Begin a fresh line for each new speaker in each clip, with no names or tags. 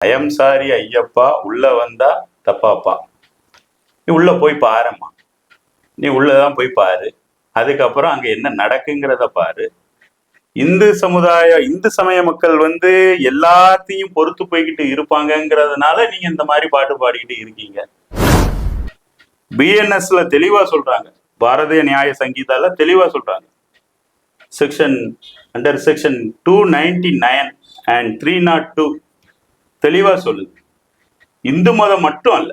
ஐயம் sorry Ayyappa உள்ள வந்தா தப்பாப்பா. நீ உள்ள போய் பாரும்மா. நீ உள்ளதான் போய் பாரு. அதுக்கப்புறம் அங்க என்ன நடக்குங்கிறத பாரு. இந்து சமுதாய இந்து சமய மக்கள் வந்து எல்லாத்தையும் பொறுத்து போய்கிட்டு இருப்பாங்கங்கிறதுனால நீங்க இந்த மாதிரி பாட்டு பாடிக்கிட்டு இருக்கீங்க. பிஎன்எஸ்ல தெளிவா சொல்றாங்க. பாரதிய நியாய சங்கீதால தெளிவா சொல்றாங்க. Section under section two ninety nine and three not two தெளிவா சொல்லுது இந்து மதம் மட்டும் அல்ல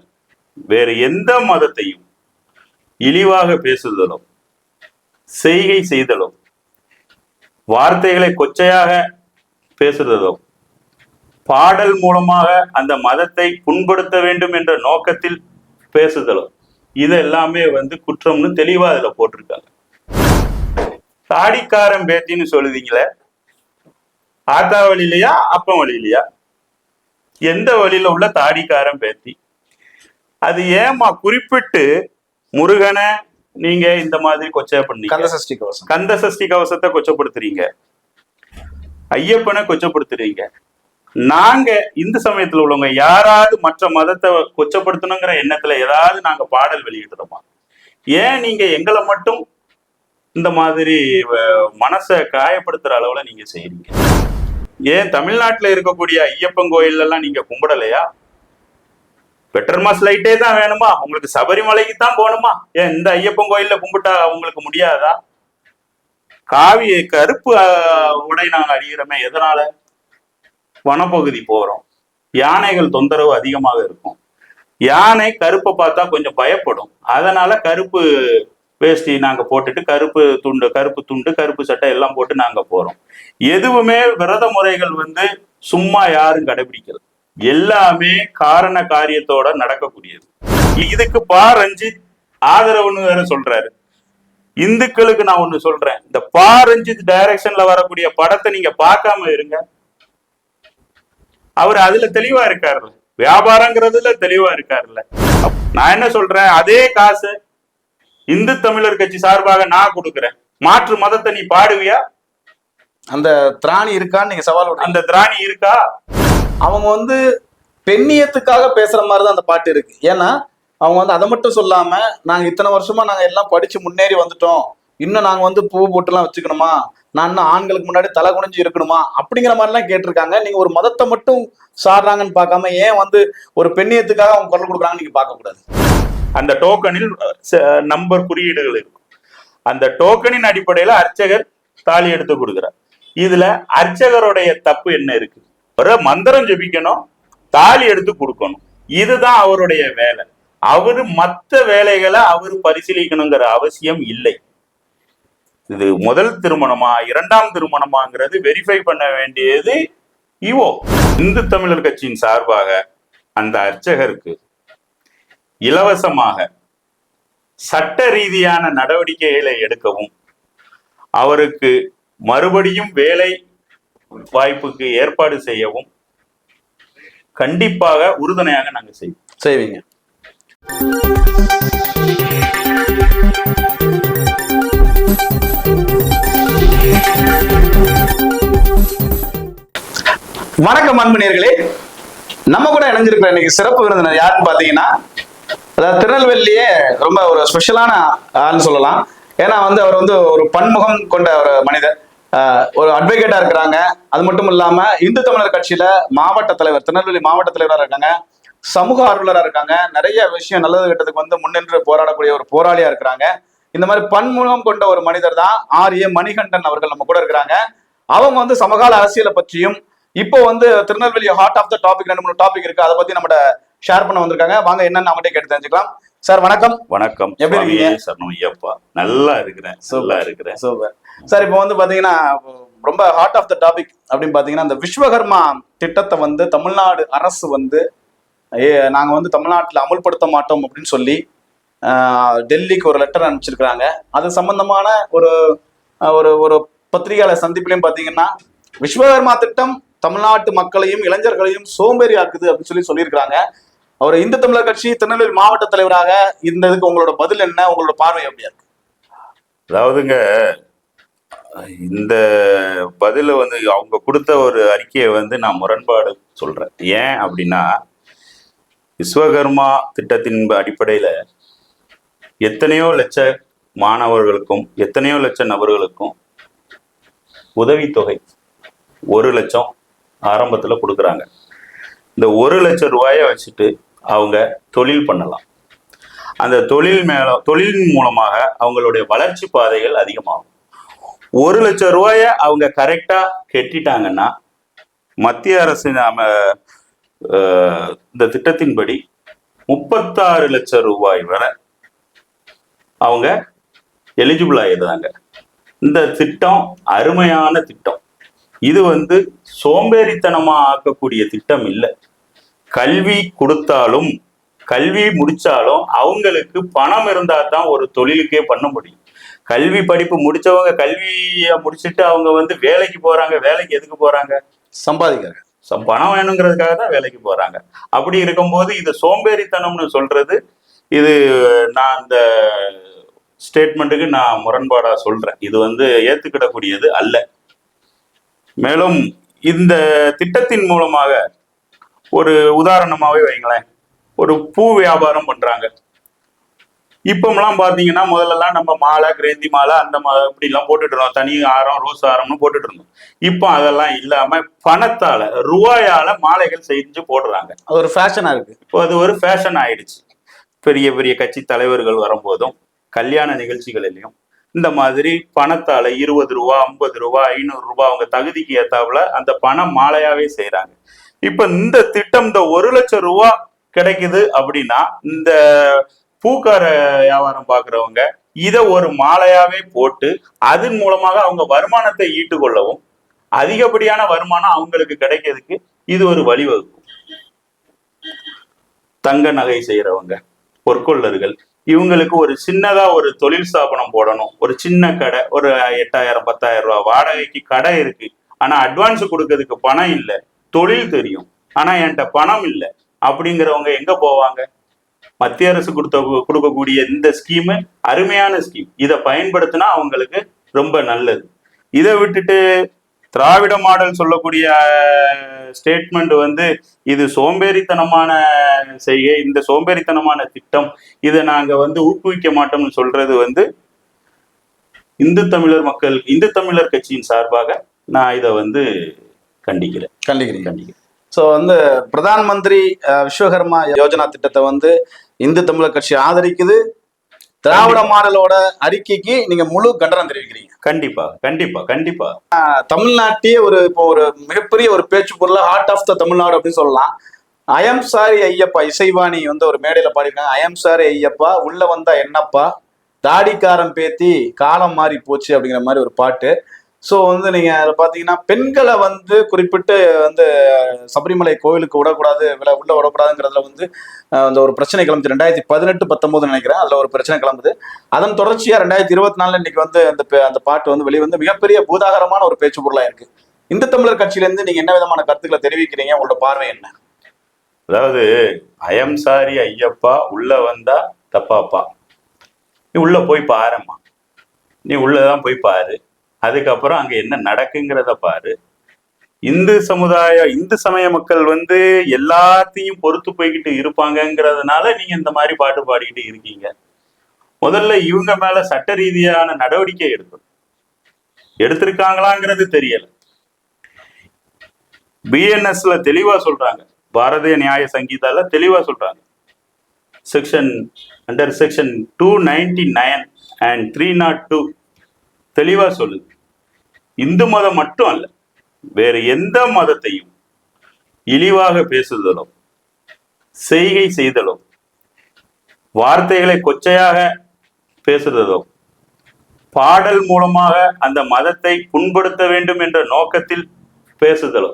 வேறு எந்த மதத்தையும் இழிவாக பேசுதலும் செய்கை செய்தலும் வார்த்தைகளை கொச்சையாக பேசுறதோ பாடல் மூலமாக அந்த மதத்தை புண்படுத்த வேண்டும் என்ற நோக்கத்தில் பேசுதலும் இது எல்லாமே வந்து குற்றம்னு தெளிவா அதுல போட்டிருக்காங்க. தாடிக்காரன் பேத்தின்னு சொல்லுதீங்களே ஆத்தா வழியிலையா அப்பன் வழியிலையா? எந்த வழியில உள்ள தாடிக்காரன் பேத்தி? அது ஏமா குறிப்பிட்டு முருகனை நீங்க இந்த மாதிரி கொச்சை பண்ணீங்க?
கந்த சஷ்டி கவசம்.
கந்த சஷ்டி கவசத்தை கொச்சப்படுத்துறீங்க. ஐயப்பனை கொச்சப்படுத்துறீங்க. நாங்க இந்து சமயத்துல உள்ளவங்க யாராவது மற்ற மதத்தை கொச்சப்படுத்தணுங்கிற எண்ணத்துல ஏதாவது நாங்க பாடல் வெளியிடுறோமா? ஏன் நீங்க எங்களை மட்டும் இந்த மாதிரி மனசை காயப்படுத்துற அளவுல நீங்க செய்றீங்க? ஏன் தமிழ்நாட்டுல இருக்கக்கூடிய ஐயப்பன் கோயில் எல்லாம் நீங்க கும்பிடலையா? பெட்ரோல் லைட்டே தான் வேணுமா? உங்களுக்கு சபரிமலைக்கு தான் போகணுமா? ஏன் இந்த ஐயப்பன் கோயில்ல கும்பிட்டா உங்களுக்கு முடியாதா? காவி கருப்பு உடை நாங்க அணிகிறோமே எதனால? வனப்பகுதி போறோம். யானைகள் தொந்தரவு அதிகமாக இருக்கும். யானை கருப்பை பார்த்தா கொஞ்சம் பயப்படும். அதனால கருப்பு வேஷ்டி நாங்க போட்டுட்டு கருப்பு துண்டு கருப்பு துண்டு கருப்பு சட்டை எல்லாம் போட்டு நாங்க போறோம். எதுவுமே விரத முறைகள் வந்து சும்மா யாரும் கடைபிடிக்கல. எல்லாமே காரண காரியத்தோட நடக்கக்கூடியது. இதுக்கு பா ரஞ்சித் ஆதரவுன்னு வேற சொல்றாரு. இந்துக்களுக்கு நான் ஒண்ணு சொல்றேன். இந்த பா ரஞ்சித் டைரக்ஷன்ல வரக்கூடிய படத்தை நீங்க பார்க்காம இருங்க. அவர் அதுல தெளிவா இருக்காருல்ல. வியாபாரங்கிறதுல தெளிவா இருக்காருல்ல. நான் என்ன சொல்றேன்? அதே காசு இந்து தமிழர் கட்சி சார்பாக நான் கொடுக்குறேன். மாற்று மதத்தை நீ பாடுவியா?
அந்த திராணி இருக்கான்னு நீங்க சவால்
அந்த திராணி இருக்கா?
அவங்க வந்து பெண்ணியத்துக்காக பேசுற மாதிரி தான் அந்த பாட்டு இருக்கு. ஏன்னா அவங்க வந்து அதை மட்டும் சொல்லாம நாங்க இத்தனை வருஷமா நாங்க எல்லாம் படிச்சு முன்னேறி வந்துட்டோம். இன்னும் நாங்க வந்து பூ போட்டுலாம் வச்சுக்கணுமா? நான் இன்னும் ஆண்களுக்கு முன்னாடி தலை குனிஞ்சு இருக்கணுமா? அப்படிங்கிற மாதிரிலாம் கேட்டிருக்காங்க. நீங்க ஒரு மதத்தை மட்டும் சாடுறாங்கன்னு பார்க்காம ஏன் வந்து ஒரு பெண்ணியத்துக்காக அவங்க குரல் கொடுக்குறாங்கன்னு நீங்க பார்க்க கூடாது
அந்த டோக்கனில் நம்பர் குறியீடுகள் இருக்கும். அந்த டோக்கனின் அடிப்படையில அர்ச்சகர் தாலி எடுத்து கொடுக்குறார். இதுல அர்ச்சகருடைய தப்பு என்ன இருக்கு? ஒரு மந்திரம் ஜபிக்கணும் தாலி எடுத்து கொடுக்கணும். இதுதான் அவருடைய வேலை. அவரு மத்த வேலைகளை அவர் பரிசீலிக்கணுங்கிற அவசியம் இல்லை. இது முதல் திருமணமா இரண்டாம் திருமணமாங்கிறது வெரிஃபை பண்ண வேண்டியது இவோ. இந்து தமிழர் கட்சியின் சார்பாக அந்த அர்ச்சகருக்கு இலவசமாக சட்ட ரீதியான நடவடிக்கைகளை எடுக்கவும் அவருக்கு மறுபடியும் வேலை வாய்ப்புக்கு ஏற்பாடு செய்யவும் கண்டிப்பாக உறுதுணையாக நாங்க செய்வோம்.
செய்வீங்க. வணக்கம் அன்புநேர்களே. நம்ம கூட இணைஞ்சிருக்கிற இன்னைக்கு சிறப்பு விருந்தினர் யாருன்னு பாத்தீங்கன்னா அதாவது திருநெல்வேலியே ரொம்ப ஒரு ஸ்பெஷலான ஆள்னு சொல்லலாம். ஏன்னா வந்து அவர் வந்து ஒரு பன்முகம் கொண்ட ஒரு மனிதர். ஒரு அட்வொகேட்டா இருக்கிறாங்க. அது மட்டும் இல்லாம இந்து தமிழர் கட்சியில மாவட்ட தலைவர் திருநெல்வேலி மாவட்ட தலைவரா இருக்காங்க. சமூக ஆர்வலரா இருக்காங்க. நிறைய விஷயம் நல்லது கெட்டதுக்கு வந்து முன்னின்று போராடக்கூடிய ஒரு போராளியா இருக்கிறாங்க. இந்த மாதிரி பன்முகம் கொண்ட ஒரு மனிதர் தான் ஆர் ஏ மணிகண்டன் அவர்கள் நம்ம கூட இருக்கிறாங்க. அவங்க வந்து சமகால அரசியலை பற்றியும் இப்போ வந்து Tirunelveli heart of the topic ரெண்டு மூணு டாபிக் இருக்கு. அதை பத்தி நம்ம ஷேர் பண்ண வந்திருக்காங்க. வாங்க என்னன்னு அவங்ககிட்ட கேட்டு தெரிஞ்சுக்கலாம். சார் வணக்கம்.
வணக்கம்
எப்படி இருக்கீங்க?
சரணம் ஐயப்பா. நல்லா இருக்கிறேன் நல்லா இருக்கிறேன்.
சூப்பர். சார் இப்போ வந்து பாத்தீங்கன்னா ரொம்ப ஹார்ட் ஆஃப் த டாபிக் அப்படின்னு பாத்தீங்கன்னா இந்த விஸ்வகர்மா திட்டத்தை வந்து தமிழ்நாடு அரசு வந்து ஏ, நாங்க வந்து தமிழ்நாட்டில் அமல்படுத்த மாட்டோம் அப்படின்னு சொல்லி டெல்லிக்கு ஒரு லெட்டர் அனுப்பிச்சிருக்கிறாங்க. அது சம்பந்தமான ஒரு ஒரு ஒரு பத்திரிகையாளர் சந்திப்புலையும் பாத்தீங்கன்னா விஸ்வகர்மா திட்டம் தமிழ்நாட்டு மக்களையும் இளைஞர்களையும் சோம்பேறி ஆக்குது அப்படின்னு சொல்லி சொல்லியிருக்கிறாங்க. அவர் இந்து தமிழர் கட்சி திருநெல்வேலி மாவட்ட தலைவராக இருந்ததுக்கு உங்களோட பதில் என்ன? உங்களோட பார்வை எப்படியா இருக்கு?
அதாவதுங்க இந்த பதில வந்து அவங்க கொடுத்த ஒரு அறிக்கையை வந்து நான் முரண்பாடு சொல்றேன். ஏன் அப்படின்னா விஸ்வகர்மா திட்டத்தின் அடிப்படையில எத்தனையோ லட்ச மாணவர்களுக்கும் எத்தனையோ லட்ச நபர்களுக்கும் உதவித்தொகை ஒரு லட்சம் ஆரம்பத்தில் கொடுக்குறாங்க. இந்த ஒரு லட்சம் ரூபாயை வச்சுட்டு அவங்க தொழில் பண்ணலாம். அந்த தொழில் மேல தொழிலின் மூலமாக அவங்களுடைய வளர்ச்சி பாதைகள் அதிகமாகும். ஒரு லட்சம் ரூபாய அவங்க கரெக்டா கெட்டிட்டாங்கன்னா மத்திய அரசு நாம இந்த திட்டத்தின்படி முப்பத்தாறு லட்சம் ரூபாய் வரை அவங்க எலிஜிபிள் ஆயிடுறாங்க. இந்த திட்டம் அருமையான திட்டம். இது வந்து சோம்பேறித்தனமா ஆக்கக்கூடிய திட்டம் இல்லை. கல்வி கொடுத்தாலும் கல்வி முடிச்சாலும் அவங்களுக்கு பணம் இருந்தா தான் ஒரு தொழிலுக்கே பண்ண முடியும். கல்வி படிப்பு முடிச்சவங்க கல்வியை முடிச்சுட்டு அவங்க வந்து வேலைக்கு போறாங்க வேலைக்கு எதுக்கு போறாங்க?
சம்பாதிக்கிறாங்க.
பணம் வேணுங்கிறதுக்காக தான் வேலைக்கு போறாங்க. அப்படி இருக்கும்போது இது சோம்பேறித்தனம்னு சொல்றது இது நான் இந்த ஸ்டேட்மெண்ட்டுக்கு நான் முரண்பாடா சொல்றேன். இது வந்து ஏத்துக்கிடக்கூடியது அல்ல. மேலும் இந்த திட்டத்தின் மூலமாக ஒரு உதாரணமாவே வைங்களேன். ஒரு பூ வியாபாரம் பண்றாங்க. இப்பமெல்லாம் பாத்தீங்கன்னா முதல்லலாம் நம்ம மாலை கிரேந்தி மாலை அந்த மா இப்படிலாம் போட்டுட்டு இருந்தோம் தனி ஆரம் ரோஸ் ஆரம்னு போட்டுட்டு இருந்தோம் இப்போ அதெல்லாம் இல்லாம பணத்தால ரூபாயால மாலைகள் செஞ்சு போடுறாங்க.
அது ஒரு ஃபேஷனா இருக்கு.
இப்போ அது ஒரு ஃபேஷன் ஆயிடுச்சு. பெரிய பெரிய கட்சி தலைவர்கள் வரும்போதும் கல்யாண நிகழ்ச்சிகளிலையும் இந்த மாதிரி பணத்தால இருபது ரூபா ஐம்பது ரூபா ஐநூறு ரூபாய் அவங்க தகுதிக்கு ஏத்தாப்புல அந்த பணம் மாலையாவே செய்றாங்க. இப்ப இந்த திட்டம் இந்த ஒரு லட்சம் ரூபா கிடைக்குது அப்படின்னா இந்த பூக்கார வியாபாரம் பாக்குறவங்க இதை ஒரு மாலையாவே போட்டு அதன் மூலமாக அவங்க வருமானத்தை ஈட்டு கொள்ளவும் அதிகப்படியான வருமானம் அவங்களுக்கு கிடைக்கிறதுக்கு இது ஒரு வழிவகுக்கும். தங்க நகை செய்யறவங்க பொற்கொள்ளர்கள் இவங்களுக்கு ஒரு சின்னதா ஒரு தொழில் ஸ்தாபனம் போடணும். ஒரு சின்ன கடை ஒரு எட்டாயிரம் பத்தாயிரம் ரூபாய் வாடகைக்கு கடை இருக்கு. ஆனா அட்வான்ஸ் கொடுக்கறதுக்கு பணம் இல்லை. தொழில் தெரியும். ஆனா என்கிட்ட பணம் இல்லை. அப்படிங்கிறவங்க எங்க போவாங்க? மத்திய அரசு கொடுத்த கொடுக்கக்கூடிய இந்த ஸ்கீமு அருமையான ஸ்கீம் இதை பயன்படுத்தினா அவங்களுக்கு ரொம்ப நல்லது. இதை விட்டுட்டு திராவிட மாடல் சொல்லக்கூடிய ஸ்டேட்மெண்ட் வந்து இது சோம்பேறித்தனமான செய்கை இந்த சோம்பேறித்தனமான திட்டம். இதை நாங்க வந்து ஊக்குவிக்க மாட்டோம்னு சொல்றது வந்து இந்து தமிழர் மக்கள் இந்து தமிழர் கட்சியின் சார்பாக நான் இதை வந்து கண்டிக்கிறேன்.
கண்டிக்கிறீங்க.
கண்டிக்கிறேன்.
ஸோ வந்து பிரதான் மந்திரி விஸ்வகர்மா யோஜனா திட்டத்தை வந்து இந்து தமிழர் கட்சி ஆதரிக்குது. திராவிட மாடலோட அறிக்கைக்கு நீங்க முழு கண்டனம் தெரிவிக்கிறீங்க.
கண்டிப்பா கண்டிப்பா கண்டிப்பா.
தமிழ்நாட்டையே ஒரு இப்போ ஒரு மிகப்பெரிய ஒரு பேச்சு பொருளா ஹார்ட் ஆஃப் த தமிழ்நாடு அப்படின்னு சொல்லலாம். ஐஎம் சாரி ஐயப்பா இசைவாணி வந்து ஒரு மேடையில பாடிருக்காங்க ஐஎம் சாரி ஐயப்பா உள்ள வந்தா என்னப்பா? தாடிக்காரன் பேத்தி காலம் மாறி போச்சு அப்படிங்கிற மாதிரி ஒரு பாட்டு. ஸோ வந்து நீங்கள் அதில் பார்த்தீங்கன்னா பெண்களை வந்து குறிப்பிட்டு வந்து சபரிமலை கோவிலுக்கு விடக்கூடாது வில உள்ளே விடக்கூடாதுங்கிறதுல வந்து அந்த ஒரு பிரச்சனை கிளம்புது. ரெண்டாயிரத்தி பதினெட்டு பத்தொம்போது நினைக்கிறேன். அதில் ஒரு பிரச்சனை கிளம்புது. அதன் தொடர்ச்சியாக ரெண்டாயிரத்தி இருபத்தி நாலில் இன்னைக்கு வந்து அந்த அந்த பாட்டு வந்து வெளிவந்து மிகப்பெரிய பூதாகரமான ஒரு பேச்சு பொருளாக இருக்கு. இந்த தமிழர் கட்சியிலேருந்து நீங்கள் என்ன விதமான கருத்துக்களை தெரிவிக்கிறீங்க? உங்களோட பார்வை என்ன?
அதாவது அயம் சாரி ஐயப்பா உள்ளே வந்தா தப்பாப்பா. நீ உள்ளே போய் பாரும்மா. நீ உள்ளே தான் போய் பாரு. அதுக்கப்புறம் அங்க என்ன நடக்குங்கிறத பாரு. இந்து சமுதாய இந்து சமய மக்கள் வந்து எல்லாத்தையும் பொறுத்து போய்கிட்டு இருப்பாங்கங்கிறதுனால நீங்க இந்த மாதிரி பாட்டு பாடிக்கிட்டு இருக்கீங்க. முதல்ல இவங்க மேல சட்ட ரீதியான நடவடிக்கை எடுக்கணும். எடுத்திருக்காங்களாங்கிறது தெரியல. பிஎன்எஸ்ல தெளிவா சொல்றாங்க. பாரதிய நியாய சங்கீதால தெளிவா சொல்றாங்க. Section under section two ninety nine and three not two தெளிவா சொல்லுது. இந்து மதம் மட்டும் அல்ல வேறு எந்த மதத்தையும் இழிவாக பேசுதலோ செய்கை செய்தலோ வார்த்தைகளை கொச்சையாக பேசுறதோ பாடல் மூலமாக அந்த மதத்தை புண்படுத்த வேண்டும் என்ற நோக்கத்தில் பேசுதலோ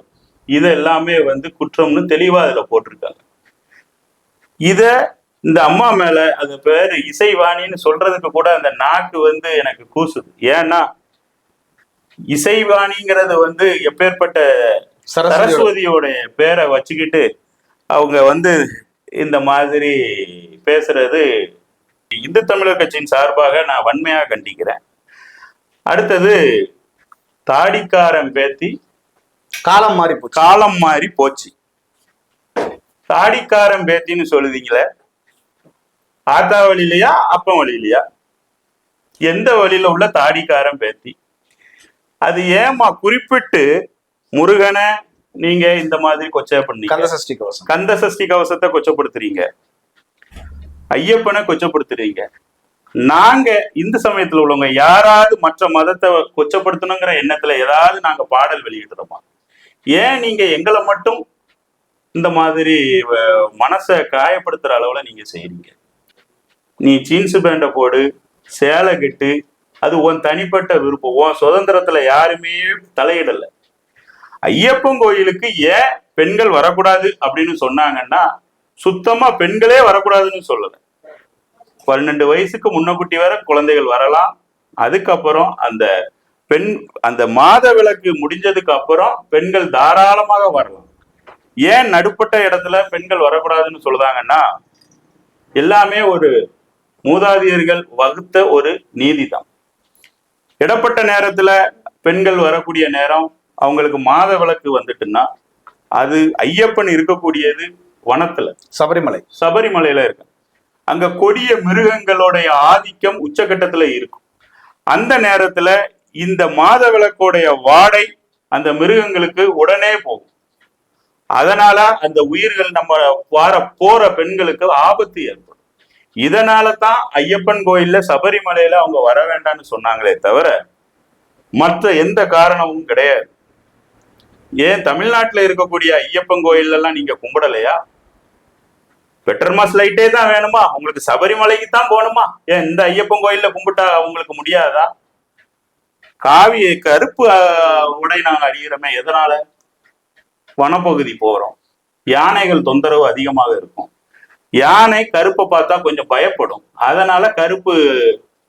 இது எல்லாமே வந்து குற்றம்னு தெளிவா அதுல போட்டிருக்காங்க. இத இந்த அம்மா மேல அது பேரு இசைவாணின்னு சொல்றதுக்கு கூட அந்த நாக்கு வந்து எனக்கு கூசுது. ஏன்னா இசைவாணிங்கிறது வந்து எப்பேற்பட்ட
சரஸ்வதி
சரஸ்வதியோட பேரை வச்சுக்கிட்டு அவங்க வந்து இந்த மாதிரி பேசுறது இந்து தமிழர் கட்சியின் சார்பாக நான் வன்மையாக கண்டிக்கிறேன். அடுத்தது தாடிக்காரன் பேத்தி.
காலம் மாறி போச்சு.
காலம் மாறி போச்சு. தாடிக்காரன் பேத்தின்னு சொல்லுதீங்களே ஆத்தா வழியிலையா அப்பன் வழியிலையா? எந்த வழியில உள்ள தாடிக்காரன் பேத்தி? அது ஏமா குறிப்பிட்டு முருகனை நீங்க இந்த மாதிரி கொச்சை பண்ணீங்க
கந்த சஷ்டி கவசம்.
கந்த சஷ்டி கவசத்தை கொச்சப்படுத்துறீங்க. ஐயப்பனை கொச்சப்படுத்துறீங்க. நாங்க இந்து சமயத்துல உள்ளவங்க யாராவது மற்ற மதத்தை கொச்சப்படுத்தணுங்கிற எண்ணத்துல ஏதாவது நாங்க பாடல் வெளியிடுறோமா? ஏன் நீங்க எங்களை மட்டும் இந்த மாதிரி மனசை காயப்படுத்துற அளவுல நீங்க செய்றீங்க? நீ ஜீன்ஸ் பேண்டை போடு சேலை கட்டு அது உன் தனிப்பட்ட விருப்பம். உன் சுதந்திரத்துல யாருமே தலையிடல. ஐயப்பன் கோயிலுக்கு ஏன் பெண்கள் வரக்கூடாது அப்படின்னு சொன்னாங்கன்னா சுத்தமா பெண்களே வரக்கூடாதுன்னு சொல்லல. பன்னெண்டு வயசுக்கு முன்னக்குட்டி வரை குழந்தைகள் வரலாம். அதுக்கப்புறம் அந்த பெண் அந்த மாத விளக்கு முடிஞ்சதுக்கு அப்புறம் பெண்கள் தாராளமாக வரலாம். ஏன் நடுப்பட்ட இடத்துல பெண்கள் வரக்கூடாதுன்னு சொல்லுதாங்கன்னா எல்லாமே ஒரு மூதாதியர்கள் வகுத்த ஒரு நீதிதான். இடப்பட்ட நேரத்துல பெண்கள் வரக்கூடிய நேரம் அவங்களுக்கு மாத விளக்கு வந்துட்டுன்னா அது ஐயப்பன் இருக்கக்கூடியது வனத்துல.
சபரிமலை.
சபரிமலையில இருக்கு. அங்க கொடிய மிருகங்களுடைய ஆதிக்கம் உச்சகட்டத்துல இருக்கும். அந்த நேரத்துல இந்த மாத விளக்கோடைய வாடை அந்த மிருகங்களுக்கு உடனே போகும். அதனால அந்த உயிர்கள் நம்ம வார போற பெண்களுக்கு ஆபத்து ஏற்படும். இதனால தான் ஐயப்பன் கோயில்ல சபரிமலையில அவங்க வர வேண்டாம்னு சொன்னாங்களே தவிர மற்ற எந்த காரணமும் கிடையாது. ஏன் தமிழ்நாட்டுல இருக்கக்கூடிய ஐயப்பன் கோயிலெல்லாம் நீங்க கும்பிடலையா? பெட்டர்மாஸ் லைட்டே தான் வேணுமா? உங்களுக்கு சபரிமலைக்கு தான் போகணுமா ஏன் இந்த ஐயப்பன் கோயில்ல கும்பிட்டா உங்களுக்கு முடியாதா? காவி கருப்பு உடை நாங்கள் அணிகிறோமே எதனால? வனப்பகுதி போறோம். யானைகள் தொந்தரவு அதிகமாக இருக்கும். யானை கருப்பை பார்த்தா கொஞ்சம் பயப்படும். அதனால கருப்பு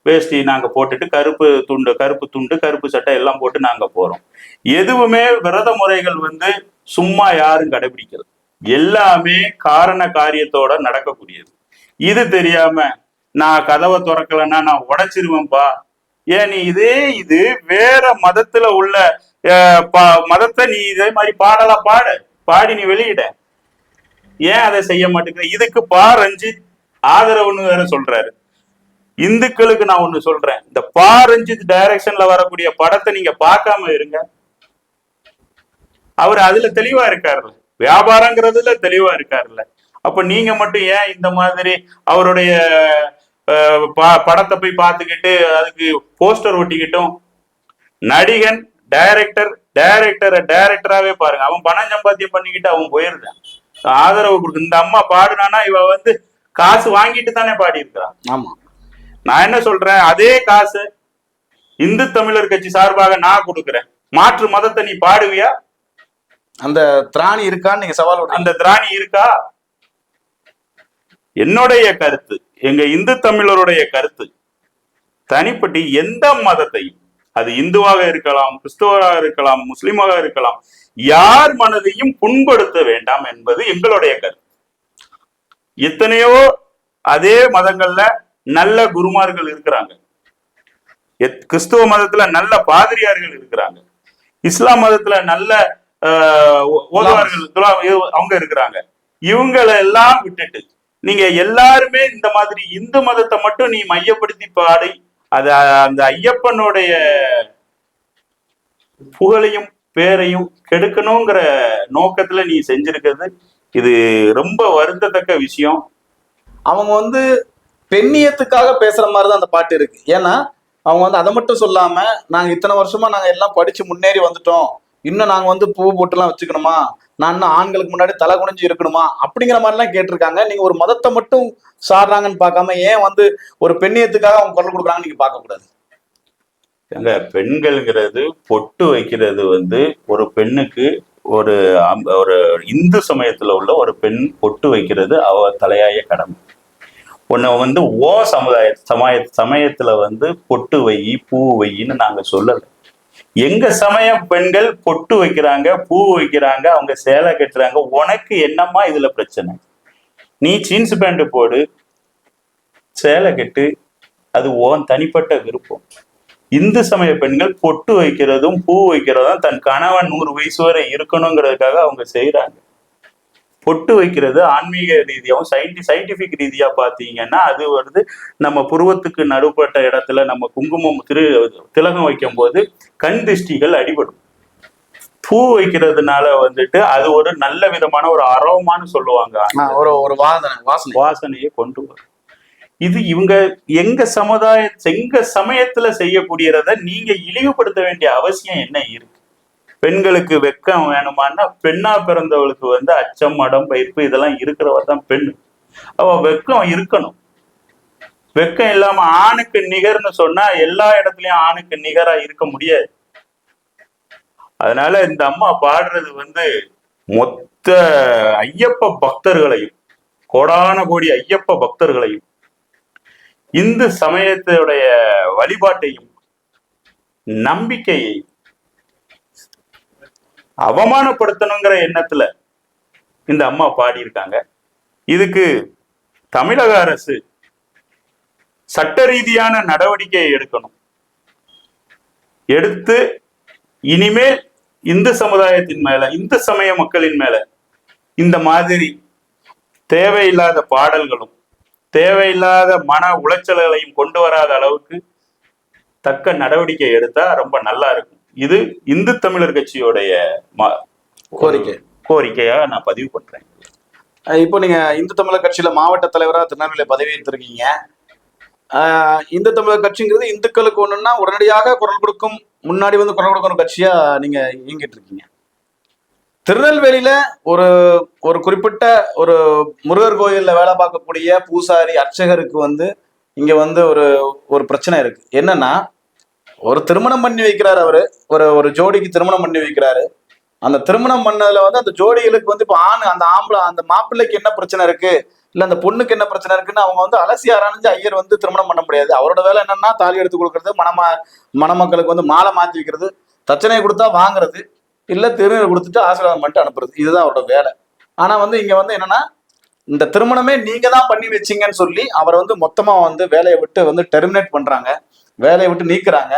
வேஷ்டி நாங்க போட்டுட்டு கருப்பு துண்டு கருப்பு துண்டு கருப்பு சட்டை எல்லாம் போட்டு நாங்க போறோம். எதுவுமே விரத முறைகள் வந்து சும்மா யாரும் கடைபிடிக்கல. எல்லாமே காரண காரியத்தோட நடக்கக்கூடியது. இது தெரியாம நான் கதவை திறக்கலைன்னா நான் உடைச்சிருவேன்பா. ஏன் நீ இதே இது வேற மதத்துல உள்ள பா- மதத்தை நீ இதே மாதிரி பாடலா பாடு. பாடி நீ வெளியிட. ஏன் அதை செய்ய மாட்டேங்கிற? இதுக்கு பா ரஞ்சித் ஆதரவுன்னு வேற சொல்றாரு. இந்துக்களுக்கு நான் ஒண்ணு சொல்றேன். இந்த பா ரஞ்சித் டைரக்ஷன்ல வரக்கூடிய படத்தை நீங்க பார்க்காம இருங்க. அவர் அதுல தெளிவா இருக்காருல்ல. வியாபாரங்கிறதுல தெளிவா இருக்காருல்ல. அப்ப நீங்க மட்டும் ஏன் இந்த மாதிரி அவருடைய அஹ், ப- படத்தை போய் பார்த்துக்கிட்டு அதுக்கு போஸ்டர் ஒட்டிக்கிட்டும்? நடிகன் டைரக்டர் டைரக்டரை டைரக்டராவே பாருங்க. அவன் பணம் சம்பாத்தியம் பண்ணிக்கிட்டு அவன் போயிருந்தான். ஆதரவு கொடுக்கு இந்த அம்மா பாடுனானா இவ வந்து காசு வாங்கிட்டு தானே பாடி இருக்கிறான்
ஆமா.
நான் என்ன சொல்றேன்? அதே காசு இந்து தமிழர் கட்சி சார்பாக நான் கொடுக்குறேன். மாற்று மதத்தை நீ பாடுவியா?
அந்த திராணி இருக்கான்னு நீங்க சவால்.
அந்த திராணி இருக்கா? என்னுடைய கருத்து எங்க இந்து தமிழருடைய கருத்து தனிப்பட்டு எந்த மதத்தையும் அது இந்துவாக இருக்கலாம் கிறிஸ்துவராக இருக்கலாம் முஸ்லிமாக இருக்கலாம் யார் மனதையும் புண்படுத்த வேண்டாம் என்பது எங்களுடைய கருத்து. எத்தனையோ அதே மதங்கள்ல நல்ல குருமார்கள் இருக்கிறாங்க. கிறிஸ்துவ மதத்துல நல்ல பாதிரியார்கள் இருக்கிறாங்க. இஸ்லாம் மதத்துல நல்ல ஓதுவார்கள் அவங்க இருக்கிறாங்க. இவங்களை எல்லாம் விட்டுட்டு நீங்க எல்லாருமே இந்த மாதிரி இந்து மதத்தை மட்டும் நீ மையப்படுத்தி பாடி. அது அந்த ஐயப்பனுடைய புகழையும் பேரையும் கெடுக்கணுங்கிற நோக்கத்துல நீ செஞ்சிருக்கிறது இது ரொம்ப வருந்தத்தக்க விஷயம்.
அவங்க வந்து பெண்ணியத்துக்காக பேசுற மாதிரி தான் அந்த பாட்டு இருக்கு. ஏன்னா அவங்க வந்து அதை மட்டும் சொல்லாம நாங்க இத்தனை வருஷமா நாங்க எல்லாம் படிச்சு முன்னேறி வந்துட்டோம். இன்னும் நாங்க வந்து பூ போட்டுலாம் வச்சுக்கணுமா? நான் இன்னும் ஆண்களுக்கு முன்னாடி தலை குனிஞ்சு இருக்கணுமா? அப்படிங்கிற மாதிரிலாம் கேட்டிருக்காங்க. நீங்க ஒரு மதத்தை மட்டும் சாடுறாங்கன்னு பார்க்காம ஏன் வந்து ஒரு பெண்ணியத்துக்காக அவங்க குரல் கொடுக்குறாங்கன்னு நீங்க பார்க்க
ஏங்க பெண்கள்ங்கிறது பொட்டு வைக்கிறது வந்து ஒரு பெண்ணுக்கு ஒரு அம்- ஒரு இந்து சமயத்துல உள்ள ஒரு பெண் பொட்டு வைக்கிறது அவ தலையாய கடமை. உன்னை வந்து ஓ சமுதாய சமய சமயத்துல வந்து பொட்டு வை பூ வையின்னு நாங்க சொல்லலை. எங்க சமய பெண்கள் பொட்டு வைக்கிறாங்க பூ வைக்கிறாங்க அவங்க சேலை கட்டுறாங்க உனக்கு என்னம்மா இதுல பிரச்சனை? நீ ஜீன்ஸ் பேண்ட் போடு சேலை கட்டு அது ஓன் தனிப்பட்ட விருப்பம். இந்து சமய பெண்கள் பொட்டு வைக்கிறதும் பூ வைக்கிறதும் தன் கணவன் நூறு வயசு வரை இருக்கணுங்கிறதுக்காக அவங்க செய்யறாங்க பொட்டு வைக்கிறது ஆன்மீக ரீதியாகவும் சயின்டி சயின்டிபிக் ரீதியா பாத்தீங்கன்னா அது வந்து நம்ம புருவத்துக்கு நடுப்பட்ட இடத்துல நம்ம குங்குமம் திரு திலகம் வைக்கும் போது கண் திஷ்டிகள் அடிபடும். பூ வைக்கிறதுனால வந்துட்டு அது ஒரு நல்ல விதமான ஒரு அரோமான்னு சொல்லுவாங்க
ஒரு ஒரு வாசனை.
வாசனையை கொண்டு வரும். இது இவங்க எங்க சமுதாய எங்க சமயத்துல செய்யக்கூடியத நீங்க இழிவுபடுத்த வேண்டிய அவசியம் என்ன இருக்கு? பெண்களுக்கு வெக்கம் வேணுமான்னா பெண்ணா பிறந்தவளுக்கு வந்து அச்சம் மடம் வைப்பு இதெல்லாம் இருக்கிறவ தான் பெண் அவ வெக்கம் இருக்கணும். வெக்கம் இல்லாம ஆணுக்கு நிகர்னு சொன்னா எல்லா இடத்துலயும் ஆணுக்கு நிகரா இருக்க முடியாது. அதனால இந்த அம்மா பாடுறது வந்து மொத்த ஐயப்ப பக்தர்களையும் கோடான கோடி ஐயப்ப பக்தர்களையும் இந்து சமயத்தினுடைய வழிபாட்டையும் நம்பிக்கையை அவமானப்படுத்தணுங்கிற எண்ணத்துல இந்த அம்மா பாடியிருக்காங்க. இதுக்கு தமிழக அரசு சட்ட ரீதியான நடவடிக்கையை எடுக்கணும். எடுத்து இனிமேல் இந்து சமுதாயத்தின் மேல இந்து சமய மக்களின் மேல இந்த மாதிரி தேவையில்லாத பாடல்களும் தேவையில்லாத மன உளைச்சல்களையும் கொண்டு வராத அளவுக்கு தக்க நடவடிக்கை எடுத்தா ரொம்ப நல்லா இருக்கும். இது இந்து தமிழர் கட்சியோடைய
கோரிக்கை.
கோரிக்கையா நான் பதிவு பண்றேன்.
இப்போ நீங்க இந்து தமிழர் கட்சியில மாவட்ட தலைவரா திருநெல்வேலியில பதவி எடுத்திருக்கீங்க இந்து தமிழர் கட்சிங்கிறது இந்துக்களுக்கு ஒண்ணுன்னா உடனடியாக குரல் கொடுக்கும் முன்னாடி வந்து குரல் கொடுக்கணும் கட்சியா நீங்க இயங்கிட்டு இருக்கீங்க? திருநெல்வேலியில ஒரு ஒரு குறிப்பிட்ட ஒரு முருகர் கோயில்ல வேலை பார்க்கக்கூடிய பூசாரி அர்ச்சகருக்கு வந்து இங்க வந்து ஒரு ஒரு பிரச்சனை இருக்கு. என்னன்னா ஒரு திருமணம் பண்ணி வைக்கிறாரு அவரு. ஒரு ஒரு ஜோடிக்கு திருமணம் பண்ணி வைக்கிறாரு. அந்த திருமணம் பண்ணதுல வந்து அந்த ஜோடிகளுக்கு வந்து இப்போ ஆண் அந்த ஆம்பளை அந்த மாப்பிள்ளைக்கு என்ன பிரச்சனை இருக்கு? இல்ல அந்த பொண்ணுக்கு என்ன பிரச்சனை இருக்குன்னு அவங்க வந்து அலசி ஆராய்ஞ்சு ஐயர் வந்து திருமணம் பண்ண முடியாது. அவரோட வேலை என்னன்னா தாலி எடுத்து கொடுக்கறது மணமா மணமக்களுக்கு வந்து மாலை மாத்தி வைக்கிறது தச்சனையை கொடுத்தா வாங்குறது. இல்லை திருநீர் கொடுத்துட்டு ஆசீர்வாதம் பண்ணிட்டு அனுப்புறது. இதுதான் அவரோட வேலை. ஆனா வந்து இங்க வந்து என்னன்னா இந்த திருமணமே நீங்க தான் பண்ணி வச்சீங்கன்னு சொல்லி அவரை வந்து மொத்தமா வந்து வேலையை விட்டு வந்து டெர்மினேட் பண்றாங்க. வேலையை விட்டு நீக்குறாங்க.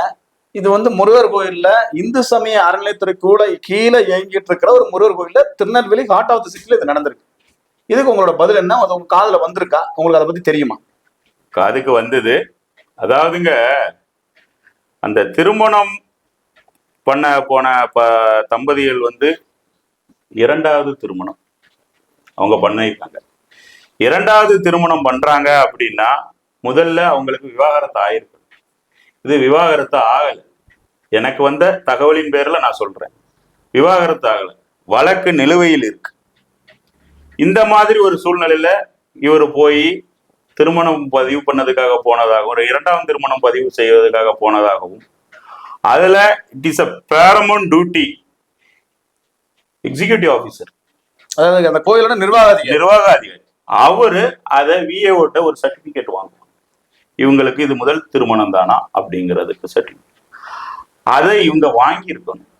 இது வந்து முருகர் கோயில்ல இந்து சமய அறநிலையத்துறை கூட கீழே இயங்கிட்டு இருக்கிற ஒரு முருகர் கோயில்ல திருநெல்வேலி ஹார்ட் ஆஃப் த சிட்டில இது நடந்திருக்கு. இதுக்கு உங்களோட பதில் என்ன? அது உங்க காதுல வந்திருக்கா? உங்களுக்கு அதை பத்தி தெரியுமா?
காதுக்கு வந்தது. அதாவதுங்க அந்த திருமணம் பண்ண போன ப தம்பதிகள் வந்து இரண்டாவது திருமணம். அவங்க பண்ணியிருக்காங்க. இரண்டாவது திருமணம் பண்றாங்க அப்படின்னா முதல்ல அவங்களுக்கு விவாகரத்து ஆயிருக்கு இது விவாகரத்து ஆகலை. எனக்கு வந்த தகவலின் பேர்ல நான் சொல்றேன். விவாகரத்து ஆகலை. வழக்கு நிலுவையில் இருக்கு. இந்த மாதிரி ஒரு சூழ்நிலையில இவர் போய் திருமணம் பதிவு பண்ணதுக்காக போனதாகவும் ஒரு இரண்டாம் திருமணம் பதிவு செய்வதற்காக போனதாகவும் அதுல it is a paramount duty executive officer
அதாவது அந்த கோயிலோட நிர்வாக
நிர்வாக அதிகாரி அவரு அதை விஏஓட்ட ஒரு சர்டிபிகேட் வாங்குவாங்க. இவங்களுக்கு இது முதல் திருமணம் தானா அப்படிங்கிறதுக்கு சர்டிபிகேட் அதை இவங்க வாங்கி இருக்கணும்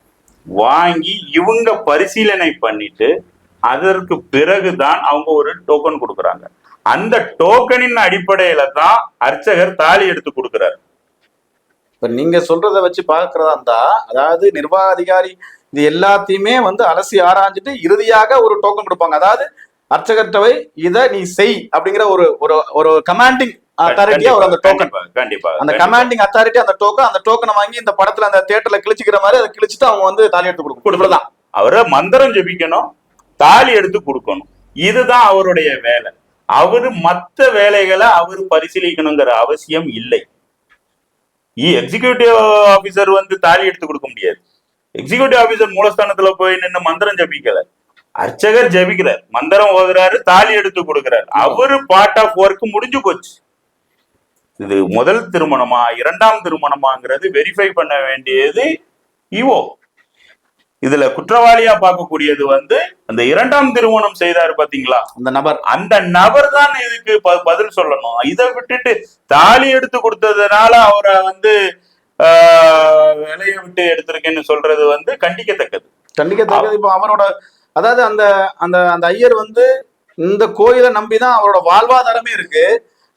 வாங்கி இவங்க பரிசீலனை பண்ணிட்டு அதற்கு பிறகுதான் அவங்க ஒரு டோக்கன் கொடுக்குறாங்க. அந்த டோக்கனின் அடிப்படையில தான் அர்ச்சகர் தாலி எடுத்து கொடுக்குறாரு.
இப்ப நீங்க சொல்றத வச்சு பாக்குறதா இருந்தா அதாவது நிர்வாக அதிகாரி இது எல்லாத்தையுமே வந்து அலசி ஆராய்ஞ்சிட்டு இறுதியாக ஒரு டோக்கன் கொடுப்பாங்க. அதாவது அர்ச்சகர்கிட்ட இத நீ செய் அப்படிங்கிற ஒரு ஒரு ஒரு கமாண்டிங் அத்தாரிட்டியா ஒரு அந்த டோக்கன்
கண்டிப்பா,
அந்த. கமாண்டிங் அத்தாரிட்டி அந்த டோக்கன் அந்த டோக்கனை வாங்கி இந்த படத்துல அந்த தியேட்டர்ல கிழிச்சுக்கிற மாதிரி அதை கிழிச்சிட்டு அவங்க வந்து தாலி எடுத்து கொடுக்கும் இவ்வளவுதான்.
அவரை மந்திரம் ஜெபிக்கணும் தாலி எடுத்து கொடுக்கணும். இதுதான் அவருடைய வேலை. அவரு மத்த வேலைகளை அவரு பரிசீலிக்கணுங்கிற அவசியம் இல்லை. எக்ஸிகியூட்டிவ் ஆபீசர் வந்து தாலி எடுத்து கொடுக்க முடியாது. எக்ஸிகியூட்டிவ் ஆபீசர் மூலஸ்தானத்துல போய் நின்று மந்திரம் ஜபிக்கல. அர்ச்சகர் ஜபிக்கிறார். மந்திரம் ஓதுறாரு தாலி எடுத்து கொடுக்கிறார். அவரு பார்ட் ஆஃப் ஒர்க் முடிஞ்சு போச்சு. இது முதல் திருமணமா இரண்டாம் திருமணமாங்கிறது வெரிஃபை பண்ண வேண்டியது இவோ. இதுல குற்றவாளியா பார்க்கக்கூடியது வந்து அந்த இரண்டாம் திருமணம் செய்தாரு பாத்தீங்களா?
அந்த நபர்.
அந்த நபர் தான் இதுக்கு பதில் சொல்லணும். இதை விட்டுட்டு தாலி எடுத்து கொடுத்ததுனால அவரை வந்து ஆஹ், வேலையை விட்டு எடுத்திருக்கேன்னு சொல்றது வந்து கண்டிக்கத்தக்கது.
கண்டிக்கத்தக்கது. இப்போ அவரோட அதாவது அந்த அந்த அந்த ஐயர் வந்து இந்த கோயிலை நம்பிதான் அவரோட வாழ்வாதாரமே இருக்கு.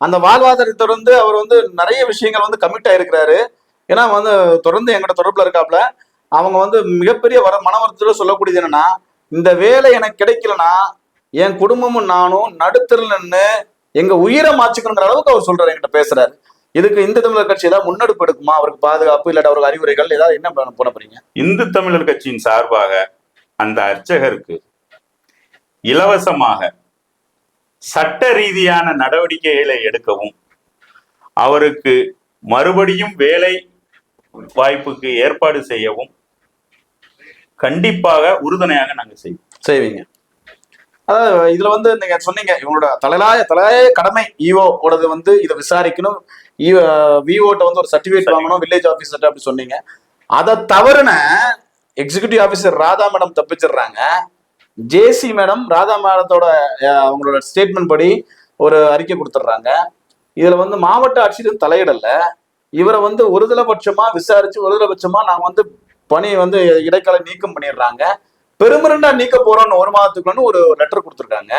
அந்த வாழ்வாதாரத்தை வந்து அவர் வந்து நிறைய விஷயங்கள் வந்து கமிட் ஆயிருக்கிறாரு. ஏன்னா வந்து தொடர்ந்து எங்கிட்ட தொடர்புல இருக்காப்புல அவங்க வந்து மிகப்பெரிய வர மன சொல்லக்கூடியது என்னன்னா இந்த வேலை எனக்கு கிடைக்கலன்னா என் குடும்பமும் நானும் நடுத்தரில் நின்று எங்க உயிரை மாச்சுக்கணுங்கிற அளவுக்கு அவர் சொல்றாரு என்கிட்ட பேசுறாரு. இதுக்கு இந்து தமிழர் கட்சி ஏதாவது முன்னெடுப்பு எடுக்குமா? அவருக்கு பாதுகாப்பு இல்லாட்ட அவருக்கு அறிவுரைகள் ஏதாவது என்ன பண்ண பண்ண போறீங்க?
இந்து தமிழர் கட்சியின் சார்பாக அந்த அர்ச்சகருக்கு இலவசமாக சட்ட ரீதியான நடவடிக்கைகளை எடுக்கவும் அவருக்கு மறுபடியும் வேலை வாய்ப்புக்கு ஏற்பாடு செய்யவும் கண்டிப்பாக உறுதுணையாக நாங்க செய்வோம்.
செய்வீங்க. அதாவது இதுல வந்து நீங்க சொன்னீங்க இவங்களோட தலையாய தலையாய கடமை ஈஓ ஓடது வந்து இதை விசாரிக்கணும். விஓட்ட வந்து ஒரு சர்டிபிகேட் வாங்கணும் வில்லேஜ் ஆபீசர் அப்படி சொன்னீங்க. அதை தவறுன எக்ஸிகியூட்டிவ் ஆபீசர் ராதா மேடம் தப்பிச்சிடுறாங்க. ஜேசி மேடம் ராதா மேடத்தோட அவங்களோட ஸ்டேட்மெண்ட் படி ஒரு அறிக்கை கொடுத்துட்றாங்க. இதுல வந்து மாவட்ட ஆட்சியரும் தலையிடல. இவரை வந்து ஒருதலைபட்சமா விசாரிச்சு ஒருதலைபட்சமா நாங்க வந்து பணி வந்து இடைக்கால நீக்கம் பண்ணிடுறாங்க. பெருமிரண்டா நீக்க போறோம்னு ஒரு மாதத்துக்குள்ளன்னு ஒரு லெட்டர் கொடுத்துருக்காங்க.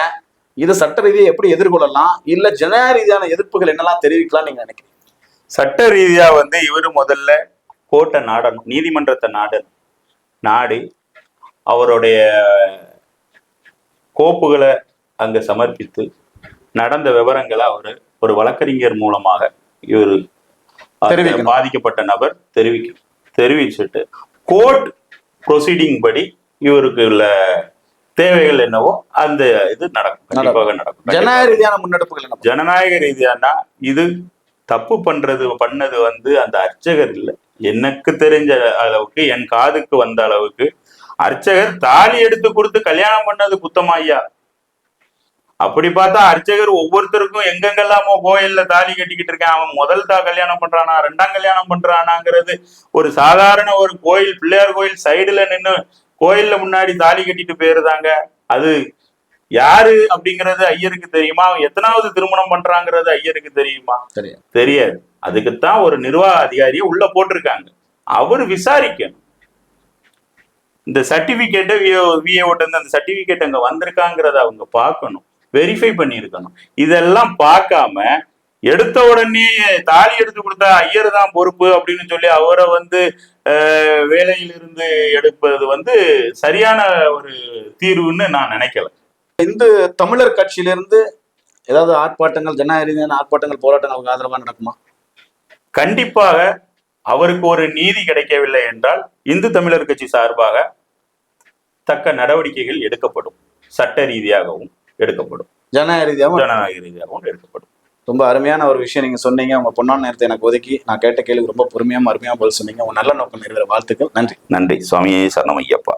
இது சட்ட ரீதியை எப்படி எதிர்கொள்ளலாம்? இல்ல ஜனநாயக ரீதியான எதிர்ப்புகள் என்னெல்லாம் தெரிவிக்கலாம் நீங்க நினைக்கிறீங்க?
சட்ட ரீதியா வந்து இவர் முதல்ல கோர்ட்டை நாடணும் நீதிமன்றத்தை நாடணும். நாடி அவருடைய கோப்புகளை அங்க சமர்ப்பித்து நடந்த விவரங்களை அவர் ஒரு வழக்கறிஞர் மூலமாக இவர். பாதிக்கப்பட்ட நபர் தெரிவிக்கும் தெரிவிச்சுட்டு கோர்ட் ப்ரொசீடிங் படி இவருக்கு உள்ள தேவைகள் என்னவோ அந்த இது நடக்கும். கண்டிப்பாக நடக்கும்.
ஜனநாயக ரீதியான முன்னெடுப்புகள்
ஜனநாயக ரீதியானா இது தப்பு பண்றது பண்ணது வந்து அந்த அர்ச்சகர் இல்லை. எனக்கு தெரிஞ்ச அளவுக்கு என் காதுக்கு வந்த அளவுக்கு அர்ச்சகர் தாலி எடுத்து கொடுத்து கல்யாணம் பண்ணது குத்தமா ஐயா அப்படி பார்த்தா அர்ச்சகர் ஒவ்வொருத்தருக்கும் எங்கெங்கெல்லாமோ கோயில்ல தாலி கட்டிக்கிட்டு இருக்கேன். அவன் முதல் தா கல்யாணம் பண்றானா ரெண்டாம் கல்யாணம் பண்றானாங்கிறது ஒரு சாதாரண ஒரு கோயில் பிள்ளையார் கோயில் சைடுல நின்னு கோயில்ல முன்னாடி தாலி கட்டிட்டு போயிருந்தாங்க. அது யாரு அப்படிங்கறது ஐயருக்கு தெரியுமா? அவன் எத்தனாவது திருமணம் பண்றாங்கிறது ஐயருக்கு தெரியுமா?
தெரியும்
தெரியாது. அதுக்குத்தான் ஒரு நிர்வாக அதிகாரியை உள்ள போட்டிருக்காங்க. அவர் விசாரிக்கணும். இந்த சர்டிபிகேட்டை விஏஓட்ட இருந்து அந்த சர்டிபிகேட் அங்க வந்திருக்காங்கிறத அவங்க பார்க்கணும். வெரிஃபை பண்ணியிருக்கணும். இதெல்லாம் பார்க்காம எடுத்த உடனே தாலி எடுத்து கொடுத்தா ஐயர் தான் பொறுப்பு அப்படின்னு சொல்லி அவரை வந்து வேலையிலிருந்து எடுப்பது வந்து சரியான ஒரு தீர்வுன்னு நான் நினைக்கல.
தமிழர் கட்சியிலிருந்து ஏதாவது ஆர்ப்பாட்டங்கள் ஜனநாயக ரீதியான ஆர்ப்பாட்டங்கள் போராட்டங்களுக்கு ஆதரவா நடக்குமா?
கண்டிப்பாக அவருக்கு ஒரு நீதி கிடைக்கவில்லை என்றால் இந்து தமிழர் கட்சி சார்பாக தக்க நடவடிக்கைகள் எடுக்கப்படும். சட்ட ரீதியாகவும். எடுக்கப்படும்.
ஜனநாயக ரீதியாகவும்
ஜனநாயக ரீதியாகவும் எடுக்கப்படும்.
ரொம்ப அருமையான ஒரு விஷயம் நீங்க சொன்னீங்க. உங்க பொன்னான நேரத்தை எனக்கு ஒதுக்கி நான் கேட்ட கேள்விக்கு ரொம்ப பொறுமையா அருமையா பதில் சொன்னீங்க. உங்க நல்ல நோக்கம் நிறைவேற வாழ்த்துக்கள். நன்றி.
நன்றி. சுவாமியே சரணம் ஐயப்பா.